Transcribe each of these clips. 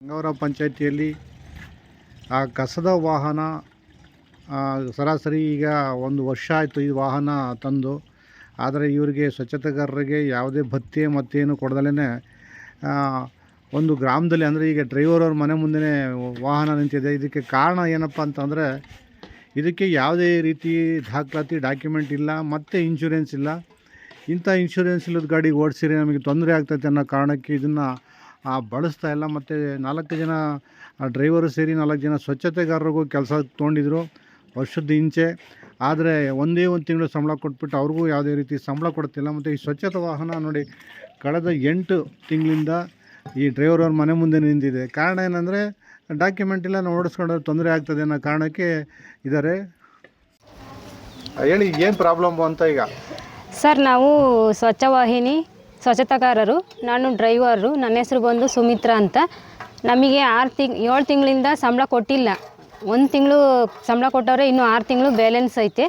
ಗಂಗವರ ಪಂಚಾಯಿತಿಯಲ್ಲಿ, ಆ ಕಸದ ವಾಹನ ಸರಾಸರಿ ಈಗ ಒಂದು ವರ್ಷ ಆಯಿತು ಈ ವಾಹನ ತಂದು. ಆದರೆ ಇವರಿಗೆ ಸ್ವಚ್ಛತೆಗಾರರಿಗೆ ಯಾವುದೇ ಭತ್ಯೆ ಮತ್ತೇನು ಕೊಡ್ದಲೇ ಒಂದು ಗ್ರಾಮದಲ್ಲಿ ಅಂದರೆ ಈಗ ಡ್ರೈವರ್ ಅವ್ರ ಮನೆ ಮುಂದೆ ವಾಹನ ನಿಂತಿದೆ. ಇದಕ್ಕೆ ಕಾರಣ ಏನಪ್ಪ ಅಂತಂದರೆ, ಇದಕ್ಕೆ ಯಾವುದೇ ರೀತಿ ದಾಖಲಾತಿ ಡಾಕ್ಯುಮೆಂಟ್ ಇಲ್ಲ, ಮತ್ತು ಇನ್ಶೂರೆನ್ಸ್ ಇಲ್ಲ. ಇಂಥ ಇನ್ಶೂರೆನ್ಸ್ ಇಲ್ಲದ ಗಾಡಿ ಓಡಿಸಿದ್ರೆ ನಮಗೆ ತೊಂದರೆ ಆಗ್ತೈತೆ ಅನ್ನೋ ಕಾರಣಕ್ಕೆ ಇದನ್ನು ಬಳಸ್ತಾ ಇಲ್ಲ. ಮತ್ತು ನಾಲ್ಕು ಜನ ಡ್ರೈವರು ಸೇರಿ ನಾಲ್ಕು ಜನ ಸ್ವಚ್ಛತೆಗಾರರಿಗೂ ಕೆಲಸ ತೊಗೊಂಡಿದ್ರು ವರ್ಷದ ಹಿಂಚೆ. ಆದರೆ ಒಂದೇ ಒಂದು ತಿಂಗಳು ಸಂಬಳ ಕೊಟ್ಬಿಟ್ಟು ಅವ್ರಿಗೂ ಯಾವುದೇ ರೀತಿ ಸಂಬಳ ಕೊಡ್ತಿಲ್ಲ. ಮತ್ತು ಈ ಸ್ವಚ್ಛತಾ ವಾಹನ ನೋಡಿ ಕಳೆದ ಎಂಟು ತಿಂಗಳಿಂದ ಈ ಡ್ರೈವರ್ ಅವ್ರ ಮನೆ ಮುಂದೆ ನಿಂತಿದೆ. ಕಾರಣ ಏನಂದರೆ ಡಾಕ್ಯುಮೆಂಟ್ ಇಲ್ಲ ನಾವು ಓಡಿಸ್ಕೊಂಡ್ರೆ ತೊಂದರೆ ಆಗ್ತದೆ ಅನ್ನೋ ಕಾರಣಕ್ಕೆ ಇದ್ದಾರೆ. ಹೇಳಿ ಏನು ಪ್ರಾಬ್ಲಮ್ಮು ಅಂತ ಈಗ? ಸರ್ ನಾವು ಸ್ವಚ್ಛವಾಹಿನಿ ಸ್ವಚ್ಛತಾಗಾರರು ನಾನು ಡ್ರೈವರು ನನ್ನ ಹೆಸರು ಬಂದು ಸುಮಿತ್ರಾ ಅಂತ. ನಮಗೆ ಆರು ತಿಂಗ್ ಏಳು ತಿಂಗಳಿಂದ ಸಂಬಳ ಕೊಟ್ಟಿಲ್ಲ. ಒಂದು ತಿಂಗಳು ಸಂಬಳ ಕೊಟ್ಟವ್ರೆ ಇನ್ನೂ ಆರು ತಿಂಗಳು ಬ್ಯಾಲೆನ್ಸ್ ಐತೆ.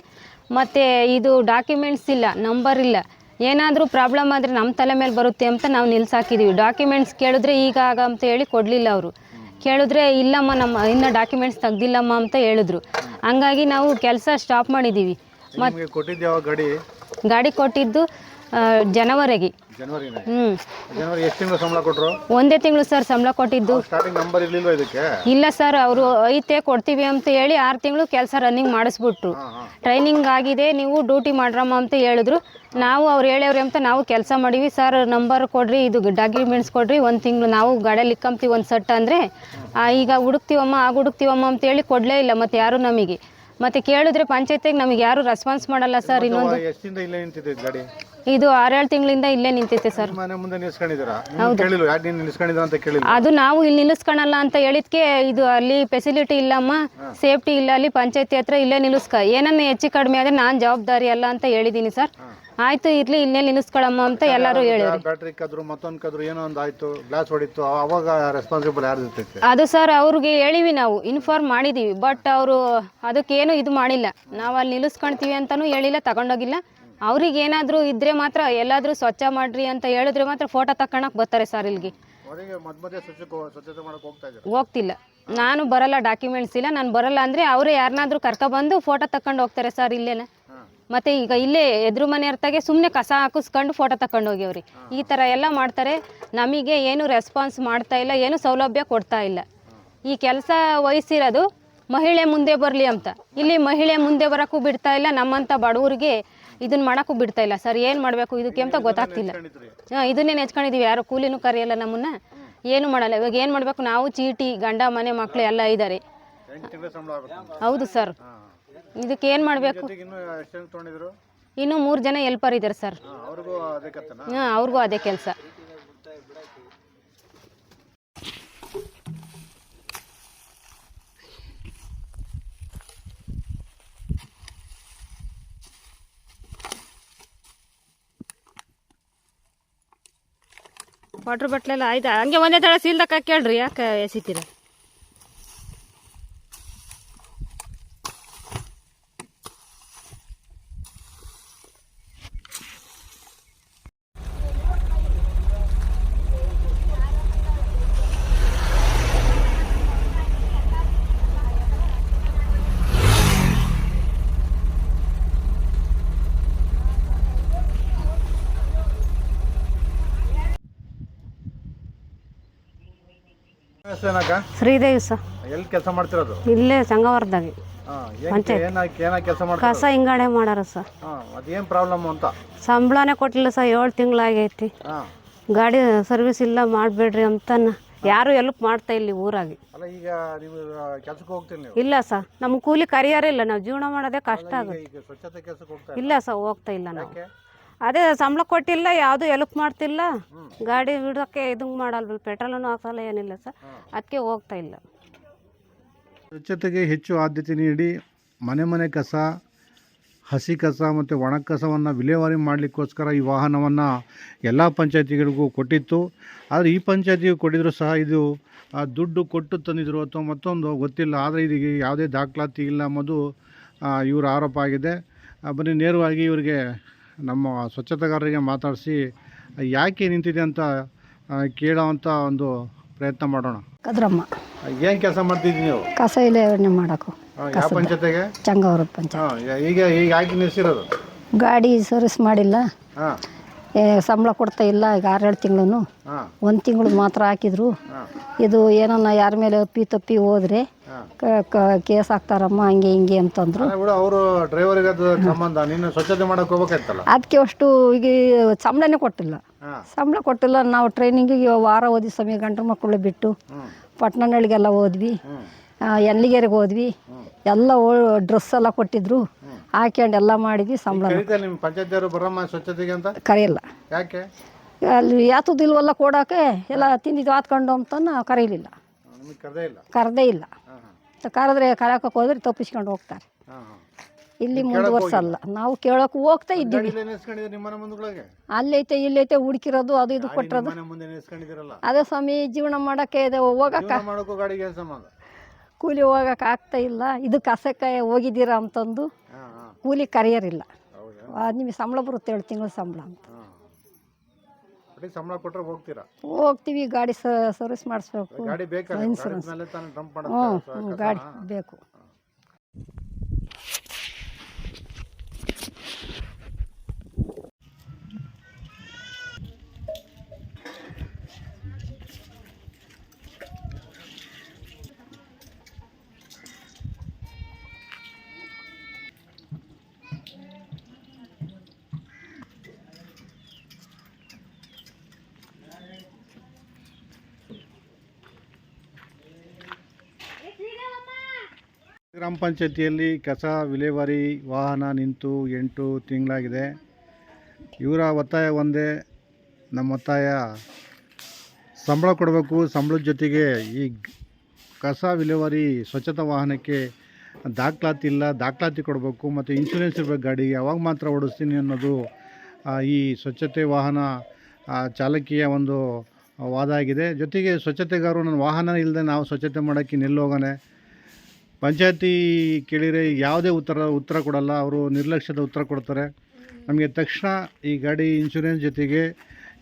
ಮತ್ತು ಇದು ಡಾಕ್ಯುಮೆಂಟ್ಸ್ ಇಲ್ಲ ನಂಬರ್ ಇಲ್ಲ. ಏನಾದರೂ ಪ್ರಾಬ್ಲಮ್ ಆದರೆ ನಮ್ಮ ತಲೆ ಮೇಲೆ ಬರುತ್ತೆ ಅಂತ ನಾವು ನಿಲ್ಸಾಕಿದ್ದೀವಿ ಡಾಕ್ಯುಮೆಂಟ್ಸ್ ಕೇಳಿದ್ರೆ ಈಗ ಆಗ ಅಂತ ಹೇಳಿ ಕೊಡಲಿಲ್ಲ ಅವರು. ಕೇಳಿದ್ರೆ ಇಲ್ಲಮ್ಮ ನಮ್ಮ ಇನ್ನು ಡಾಕ್ಯುಮೆಂಟ್ಸ್ ತೆಗ್ದಿಲ್ಲಮ್ಮ ಅಂತ ಹೇಳಿದ್ರು. ಹಂಗಾಗಿ ನಾವು ಕೆಲಸ ಸ್ಟಾಪ್ ಮಾಡಿದ್ದೀವಿ ಮತ್ತು ಗಾಡಿ? ಗಾಡಿ ಕೊಟ್ಟಿದ್ದು ಜನವರಿಗೆ. ಜನವರಿ ಎಷ್ಟು ತಿಂಗಳು ಸಂಬಳ ಕೊಟ್ಟರು ಒಂದೇ ತಿಂಗಳು ಸರ್ ಸಂಬಳ ಕೊಟ್ಟಿದ್ದು. ಸ್ಟಾರ್ಟಿಂಗ್ ನಂಬರ್ ಇರಲಿಲ್ಲ ಇದಕ್ಕೆ? ಇಲ್ಲ ಸರ್ ಅವರು ಐತೆ ಕೊಡ್ತೀವಿ ಅಂತ ಹೇಳಿ ಆರು ತಿಂಗಳು ಕೆಲಸ ರನ್ನಿಂಗ್ ಮಾಡಿಸ್ಬಿಟ್ರು. ಟ್ರೈನಿಂಗ್ ಆಗಿದೆ ನೀವು ಡ್ಯೂಟಿ ಮಾಡ್ರಮ್ಮ ಅಂತ ಹೇಳಿದ್ರು. ನಾವು ಅವ್ರು ಹೇಳ್ಯವ್ರಿ ಅಂತ ನಾವು ಕೆಲಸ ಮಾಡೀವಿ. ಸರ್ ನಂಬರ್ ಕೊಡ್ರಿ ಇದು ಡಾಕ್ಯುಮೆಂಟ್ಸ್ ಕೊಡ್ರಿ ಒಂದು ತಿಂಗಳು ನಾವು ಗಾಡಿಯಲ್ಲಿ ಇಕ್ಕಂತೀವಿ ಒಂದು ಸಟ್ ಅಂದರೆ. ಈಗ ಹುಡುಕ್ತೀವಮ್ಮ ಆಗ ಹುಡುಕ್ತೀವಮ್ಮ ಅಂತ ಹೇಳಿ ಕೊಡಲೇ ಇಲ್ಲ ಮತ್ತು ಯಾರು ನಮಗೆ. ಮತ್ತೆ ಕೇಳಿದ್ರೆ ಪಂಚಾಯತಿಗೆ ನಮಗೆ ಯಾರು ರೆಸ್ಪಾನ್ಸ್ ಮಾಡಲ್ಲ ಸರ್ ಇನ್ನೊಂದು. ಇದು ಆರೇಳು ತಿಂಗಳಿಂದ ಇಲ್ಲೇ ನಿಂತೈತೆ ಸರ್. ಮನೆ ಮುಂದೆ ನಿಲ್ಸ್ಕೊಂಡಿದ್ದೀರಾ? ನಿಮ್ಗೆ ಕೇಳಿಲ್ಲ ಯಾಕೆ ನೀನು ನಿಲ್ಸ್ಕೊಂಡಿದ್ದೀರಾ ಅಂತ ಕೇಳಿಲ್ಲ ಅದು ನಾವು ಇಲ್ಲಿ ನಿಲ್ಲಿಸ್ಕೊಳಲ್ಲ ಅಂತ ಹೇಳಿದ್ಕೆ ಇದು ಅಲ್ಲಿ ಫೆಸಿಲಿಟಿ ಇಲ್ಲಮ್ಮ ಸೇಫ್ಟಿ ಇಲ್ಲ ಅಲ್ಲಿ ಪಂಚಾಯತಿ ಹತ್ರ ಇಲ್ಲೇ ನಿಲ್ಲಿಸ್ಕ ಏನನ್ನ ಹೆಚ್ಚು ಕಡಿಮೆ ಆದ್ರೆ ನಾನು ಜವಾಬ್ದಾರಿ ಅಲ್ಲ ಅಂತ ಹೇಳಿದ್ದೀನಿ ಸರ್. ಆಯ್ತು ಇರ್ಲಿ ಇಲ್ಲೇ ನಿಲ್ಲಿಸ್ಕೊಳಮ್ಮ ಅಂತ ಎಲ್ಲರೂ ಹೇಳಿದ್ರು. ಬ್ಯಾಟ್ರಿ ಕದ್ರು ಮತ್ತೊಂದು ಕದ್ರು ಏನೋ ಒಂದು ಆಯ್ತು ಗ್ಲಾಸ್ ಹೊಡಿತು ಅವಾಗ ರೆಸ್ಪಾನ್ಸಿಬಲ್ ಯಾರು ಇರ್ತೈತೆ ಅದು ಸರ್ ಅವ್ರಿಗೆ ಹೇಳಿವಿ ನಾವು ಇನ್ಫಾರ್ಮ್ ಮಾಡಿದ್ದೀವಿ ಬಟ್ ಅವರು ಅದಕ್ಕೇನು ಇದು ಮಾಡಿಲ್ಲ. ನಾವು ಅಲ್ಲಿ ನಿಲ್ಲಿಸ್ಕೊಳ್ತೀವಿ ಅಂತಲೂ ಹೇಳಿಲ್ಲ ತಗೊಂಡೋಗಿಲ್ಲ. ಅವ್ರಿಗೆ ಏನಾದರೂ ಇದ್ರೆ ಮಾತ್ರ ಎಲ್ಲಾದರೂ ಸ್ವಚ್ಛ ಮಾಡ್ರಿ ಅಂತ ಹೇಳಿದ್ರೆ ಮಾತ್ರ ಫೋಟೋ ತಗೊಳಕ್ ಬರ್ತಾರೆ ಸರ್ ಇಲ್ಲಿಗೆ. ಹೋಗ್ತಿಲ್ಲ. ನಾನು ಬರಲ್ಲ ಡಾಕ್ಯುಮೆಂಟ್ಸ್ ಇಲ್ಲ. ನಾನು ಬರಲ್ಲ ಅಂದರೆ ಅವರೇ ಯಾರನ್ನಾದ್ರೂ ಕರ್ಕೊಬಂದು ಫೋಟೋ ತಕೊಂಡು ಹೋಗ್ತಾರೆ ಸರ್ ಇಲ್ಲೇನೆ? ಮತ್ತೆ ಮತ್ತು ಈಗ ಇಲ್ಲೇ ಎದುರು ಮನೆ ಅರ್ಥಾಗೆ ಸುಮ್ಮನೆ ಕಸ ಹಾಕಿಸ್ಕೊಂಡು ಫೋಟೋ ತಕೊಂಡು ಹೋಗ್ಯವ್ರಿ. ಈ ಥರ ಎಲ್ಲ ಮಾಡ್ತಾರೆ. ನಮಗೆ ಏನು ರೆಸ್ಪಾನ್ಸ್ ಮಾಡ್ತಾ ಇಲ್ಲ ಏನು ಸೌಲಭ್ಯ ಕೊಡ್ತಾ ಇಲ್ಲ. ಈ ಕೆಲಸ ವಹಿಸಿರೋದು ಮಹಿಳೆ ಮುಂದೆ ಬರಲಿ ಅಂತ. ಇಲ್ಲಿ ಮಹಿಳೆ ಮುಂದೆ ಬರೋಕ್ಕೂ ಬಿಡ್ತಾ ಇಲ್ಲ ನಮ್ಮಂಥ ಬಡವರಿಗೆ ಇದನ್ನ ಮಾಡೋಕ್ಕೂ ಬಿಡ್ತಾ ಇಲ್ಲ. ಸರ್ ಏನು ಮಾಡಬೇಕು? ಇದಕ್ಕೆ ಅಂತ ಗೊತ್ತಾಗ್ತಿಲ್ಲ. ಹಾಂ ಇದನ್ನೇ ನೆಚ್ಕೊಂಡಿದ್ದೀವಿ ಯಾರು ಕೂಲಿನೂ ಕರೆಯಲ್ಲ ನಮ್ಮನ್ನ. ಏನು ಮಾಡಲ್ಲ. ಇವಾಗ ಏನು ಮಾಡಬೇಕು? ನಾವು ಚೀಟಿ ಗಂಡ ಮನೆ ಮಕ್ಕಳು ಎಲ್ಲ ಇದ್ದಾರೆ ಹೌದು ಸರ್. ಇದಕ್ಕೆ ಏನು ಮಾಡಬೇಕು? ಇನ್ನು ಮೂರು ಜನ ಹೆಲ್ಪರ್ ಇದ್ದಾರೆ ಸರ್. ಹಾಂ ಅವ್ರಿಗೂ ಅದೇ ಕೆಲಸ. ವಾಟ್ರ್ ಬಟ್ಲೆಲ್ಲ ಆಯ್ತಾ? ಹಂಗೆ ಒಂದೇ ಥರ ಸೀಲ್ದಾಗ ಕೇಳ್ರಿ ಯಾಕೆ ಎಸಿತೀರ? ಶ್ರೀದೇವಿ ಸರ್. ಎಲ್ಲಿ ಕೆಲಸ ಮಾಡ್ತಿರೋದು? ಇಲ್ಲೇ ಸಂಗವರ್ದಾಗೆ ಕಸ ಹಿಂಗಾಣೆ ಮಾಡಾರ ಸರ್. ಅದೇನು ಪ್ರಾಬ್ಲಮ್ ಅಂತ? ಸಂಬಳನೇ ಕೊಟ್ಟಿಲ್ಲ ಸರ್ ಏಳು ತಿಂಗಳಾಗೈತಿ. ಆಗೈತಿ ಗಾಡಿ ಸರ್ವಿಸ್ ಇಲ್ಲ ಮಾಡಬೇಡ್ರಿ ಅಂತ ಯಾರು ಎಲ್ಪ್ ಮಾಡ್ತಾ ಇಲ್ಲಿ ಊರಾಗಿ. ಈಗ ನೀವು ಕೆಲಸಕ್ಕೆ ಹೋಗ್ತೀರಿ ನೀವು? ಇಲ್ಲ ಸರ್ ನಮ್ಮ ಕೂಲಿ ಕರಿಯಾರೇ ಇಲ್ಲ ನಾವು ಜೀವನ ಮಾಡೋದೇ ಕಷ್ಟ ಆಗುತ್ತೆ ಇಲ್ಲ? ಸರ್ ಹೋಗ್ತಾ ಇಲ್ಲ ನಾವು. ಅದೇ ಸಂಬಳ ಕೊಟ್ಟಿಲ್ಲ, ಯಾವುದು ಎಲ್ಪ್ ಮಾಡ್ತಿಲ್ಲ. ಗಾಡಿ ಬಿಡೋಕ್ಕೆ ಇದು ಮಾಡಲ್ವಲ್ಲ ಪೆಟ್ರೋಲನ್ನು ಹಾಕಲ್ಲ ಏನಿಲ್ಲ ಸರ್. ಅದಕ್ಕೆ ಹೋಗ್ತಾ ಇಲ್ಲ. ಸ್ವಚ್ಛತೆಗೆ ಹೆಚ್ಚು ಆದ್ಯತೆ ನೀಡಿ, ಮನೆ ಮನೆ ಕಸ, ಹಸಿ ಕಸ ಮತ್ತು ಒಣ ಕಸವನ್ನು ವಿಲೇವಾರಿ ಮಾಡಲಿಕ್ಕೋಸ್ಕರ ಈ ವಾಹನವನ್ನು ಎಲ್ಲ ಪಂಚಾಯತಿಗಳಿಗೂ ಕೊಟ್ಟಿತ್ತು. ಆದರೆ ಈ ಪಂಚಾಯತಿಗೆ ಕೊಟ್ಟಿದ್ರು ಸಹ ಇದು ದುಡ್ಡು ಕೊಟ್ಟು ತಂದಿದ್ರು ಅಥವಾ ಮತ್ತೊಂದು ಗೊತ್ತಿಲ್ಲ. ಆದರೆ ಇದಕ್ಕೆ ಯಾವುದೇ ದಾಖಲಾತಿ ಇಲ್ಲ ಅನ್ನೋದು ಇವರ ಆರೋಪ ಆಗಿದೆ. ಬರೀ ಬನ್ನಿ, ನೇರವಾಗಿ ಇವರಿಗೆ ನಮ್ಮ ಸ್ವಚ್ಛತೆಗಾರರಿಗೆ ಮಾತಾಡಿಸಿ ಯಾಕೆ ನಿಂತಿದೆ ಅಂತ ಕೇಳೋವಂಥ ಒಂದು ಪ್ರಯತ್ನ ಮಾಡೋಣ. ಕದ್ರಮ್ಮ. ಏನು ಕೆಲಸ ಮಾಡ್ತಿದ್ವಿ ನೀವು? ಕಸ ಇಲೆವಣೆ ಮಾಡೋಕು. ಯಾವ ಪಂಚಾಯತಿಗೆ? ಚಂಗವರದ ಪಂಚ ಈಗ ಈಗ ಯಾಕೆ ನಿಲ್ಸಿರೋದು ಗಾಡಿ ಸರ್ವಿಸ್ ಮಾಡಿಲ್ಲ. ಸಂಬಳ ಕೊಡ್ತಾ ಇಲ್ಲ ಈಗ ಆರೇಳು ತಿಂಗಳು ಒಂದು ತಿಂಗಳು ಮಾತ್ರ ಹಾಕಿದ್ರು. ಇದು ಏನನ್ನ ಯಾರ ಮೇಲೆ ಅಪ್ಪಿ ತಪ್ಪಿ ಹೋದ್ರೆ ಕೇಸ್ ಹಾಕ್ತಾರಮ್ಮ ಹಂಗೆ ಹಿಂಗೆ ಅಂತಂದ್ರು. ಅವರು ಡ್ರೈವರಿಗೆ ಸಂಬಂಧ ನೀನು ಸ್ವಚ್ಛತೆ ಮಾಡಕ್ಕೆ ಹೋಗ್ಬೇಕಾಯ್ತಲ್ಲ ಅದಕ್ಕೆ ಅಷ್ಟು ಈಗ ಸಂಬಳನೇ ಕೊಟ್ಟಿಲ್ಲ. ಸಂಬಳ ಕೊಟ್ಟಿಲ್ಲ ನಾವು ಟ್ರೈನಿಂಗಿಗೆ ವಾರ ಓದಿ ಸಮಯ ಗಂಡು ಮಕ್ಕಳು ಬಿಟ್ಟು ಪಟ್ಟಣಗಳಿಗೆಲ್ಲ ಹೋದ್ವಿ. ಎಲ್ಲಿಗೆರೆಗೆ ಹೋದ್ವಿ. ಎಲ್ಲ ಡ್ರೆಸ್ ಎಲ್ಲ ಕೊಟ್ಟಿದ್ರು. ಹಾಕ್ಯಂಡು ಎಲ್ಲ ಮಾಡಿದ್ವಿ ಸಂಬಳ ಕರೀತಾರೆ ನಿಮ್ಮ ಪಂಚಾಯತಿಯವರು ಬರಮ್ಮ ಸ್ವಚ್ಛತೆಗೆ ಅಂತ? ಕರೆಯಲ್ಲ. ಯಾಕೆ? ಅಲ್ಲಿ ಯಾತದಿಲ್ವಲ್ಲ ಕೊಡೋಕೆ ಎಲ್ಲ ತಿಂದಿದ್ದು ಆತ್ಕೊಂಡು ಅಂತ ಕರೀಲಿಲ್ಲ. ನಿಮಗೆ ಕರೆದೇ ಇಲ್ಲ. ಕರೆದೇ ಇಲ್ಲ. ಕರೆದ್ರೆ ಕರೆಯೋಕೆ ಹೋದ್ರೆ ತಪ್ಪಿಸ್ಕೊಂಡು ಹೋಗ್ತಾರೆ. ಹಾಂ ಹಾಂ. ಇಲ್ಲಿ ಮುಂದುವರ್ಸಲ್ಲ ನಾವು ಕೇಳೋಕೆ ಹೋಗ್ತಾ ಇದ್ದೀವಿ. ಗಾಡಿಲೇ ನಿಲ್ಸ್ಕೊಂಡಿದ್ದೀರಿ ನಿಮ್ಮ ಮನೆ ಮುಂದ್ಗಳಿಗೆ ಅಲ್ಲೈತೆ ಇಲ್ಲೈತೆ ಹುಡುಕಿರೋದು ಅದು ಇದು ಕೊಟ್ಟಿರೋದು ಮನೆ ಮುಂದೆ ನಿಲ್ಸ್ಕೊಂಡಿದ್ದೀರಲ್ಲ ಅದೇ ಸ್ವಾಮಿ ಜೀವನ ಮಾಡೋಕ್ಕೆ ಇದೆ ಹೋಗಕ್ಕೆ ಮಾಡೋಕ್ಕೂ ಗಾಡಿಗೆ ಸಂಬಂಧ? ಕೂಲಿ ಹೋಗಕ್ಕೆ ಆಗ್ತಾ ಇಲ್ಲ. ಇದು ಕಸಕ್ಕೆ ಹೋಗಿದ್ದೀರಾ ಅಂತಂದು. ಕೂಲಿ ಕರೆಯೋರಿಲ್ಲ. ಹೌದಾ? ನಿಮಗೆ ಸಂಬಳ ಬರುತ್ತೆ ಹೇಳಿ ತಿಂಗಳು ಸಂಬಳ ಅಂತ. ಸಂಬಳ ಕೊಟ್ಟರೆ ಹೋಗ್ತೀರಾ? ಹೋಗ್ತೀವಿ ಗಾಡಿ ಸರ್ವಿಸ್ ಮಾಡಿಸ್ಬೇಕು. ಇನ್ಸೂರೆನ್ಸ್ ಹ್ಞೂ ಗಾಡಿ ಬೇಕು. ಗ್ರಾಮ ಪಂಚಾಯತಿಯಲ್ಲಿ ಕಸ, ವಿಲೇವಾರಿ, ವಾಹನ ನಿಂತು ಎಂಟು ತಿಂಗಳಾಗಿದೆ. ಇವರ ಒತ್ತಾಯ ಒಂದೇ. ನಮ್ಮ ಒತ್ತಾಯ, ಸಂಬಳ ಕೊಡಬೇಕು. ಸಂಬಳದ ಜೊತೆಗೆ ಈ ಕಸ, ವಿಲೇವಾರಿ, ಸ್ವಚ್ಛತಾ ವಾಹನಕ್ಕೆ ದಾಖಲಾತಿ ಇಲ್ಲ. ದಾಖಲಾತಿ ಕೊಡಬೇಕು ಮತ್ತು ಇನ್ಶೂರೆನ್ಸ್ ಇರಬೇಕು ಗಾಡಿಗೆ. ಅವಾಗ ಮಾತ್ರ ಓಡಿಸ್ತೀನಿ ಅನ್ನೋದು ಈ ಸ್ವಚ್ಛತೆ ವಾಹನ ಚಾಲಕಿಯ ಒಂದು ವಾದ ಆಗಿದೆ. ಜೊತೆಗೆ ಸ್ವಚ್ಛತೆಗಾರರು, ನನ್ನ ವಾಹನ ಇಲ್ಲದೆ ನಾವು ಸ್ವಚ್ಛತೆ ಮಾಡೋಕ್ಕೆ ನಿಲ್ಲೋಗಾನೆ ಪಂಚಾಯತಿ ಕೇಳಿದರೆ ಯಾವುದೇ ಉತ್ತರ ಉತ್ತರ ಕೊಡಲ್ಲ, ಅವರು ನಿರ್ಲಕ್ಷ್ಯದ ಉತ್ತರ ಕೊಡ್ತಾರೆ. ನಮಗೆ ತಕ್ಷಣ ಈ ಗಾಡಿ ಇನ್ಶೂರೆನ್ಸ್ ಜೊತೆಗೆ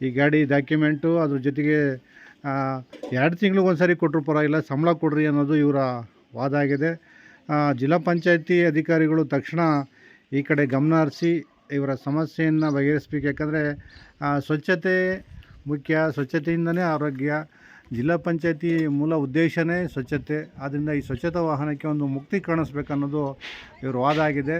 ಈ ಗಾಡಿ ಡಾಕ್ಯುಮೆಂಟು ಅದ್ರ ಜೊತೆಗೆ ಎರಡು ತಿಂಗ್ಳಿಗೆ ಸಾರಿ ಕೊಟ್ಟರು ಪರವಾಗಿಲ್ಲ, ಸಂಬಳ ಕೊಡ್ರಿ ಅನ್ನೋದು ಇವರ ವಾದ ಆಗಿದೆ. ಜಿಲ್ಲಾ ಪಂಚಾಯತಿ ಅಧಿಕಾರಿಗಳು ತಕ್ಷಣ ಈ ಕಡೆ ಗಮನ ಹರಿಸಿ ಇವರ ಸಮಸ್ಯೆಯನ್ನು ಬಗೆಹರಿಸ್ಬೇಕು. ಯಾಕಂದರೆ ಸ್ವಚ್ಛತೆ ಮುಖ್ಯ, ಸ್ವಚ್ಛತೆಯಿಂದನೇ ಆರೋಗ್ಯ ಜಿಲ್ಲಾ ಪಂಚಾಯತಿ ಮೂಲ ಉದ್ದೇಶವೇ ಸ್ವಚ್ಛತೆ. ಆದ್ದರಿಂದ ಈ ಸ್ವಚ್ಛತಾ ವಾಹನಕ್ಕೆ ಒಂದು ಮುಕ್ತಿ ಕಾಣಿಸ್ಬೇಕನ್ನೋದು ಇವರ ವಾದ ಆಗಿದೆ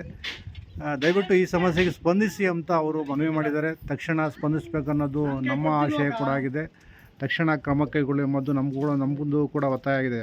ದಯವಿಟ್ಟು ಈ ಸಮಸ್ಯೆಗೆ ಸ್ಪಂದಿಸಿ ಅಂತ ಅವರು ಮನವಿ ಮಾಡಿದ್ದಾರೆ. ತಕ್ಷಣ ಸ್ಪಂದಿಸಬೇಕನ್ನೋದು ನಮ್ಮ ಆಶಯ ಕೂಡ ಆಗಿದೆ. ತಕ್ಷಣ ಕ್ರಮ ಕೈಗೊಳ್ಳಿ ಎಂಬುದು ನಮಗೂ ನಮಗೂ ಕೂಡ ಒತ್ತಾಯ ಆಗಿದೆ.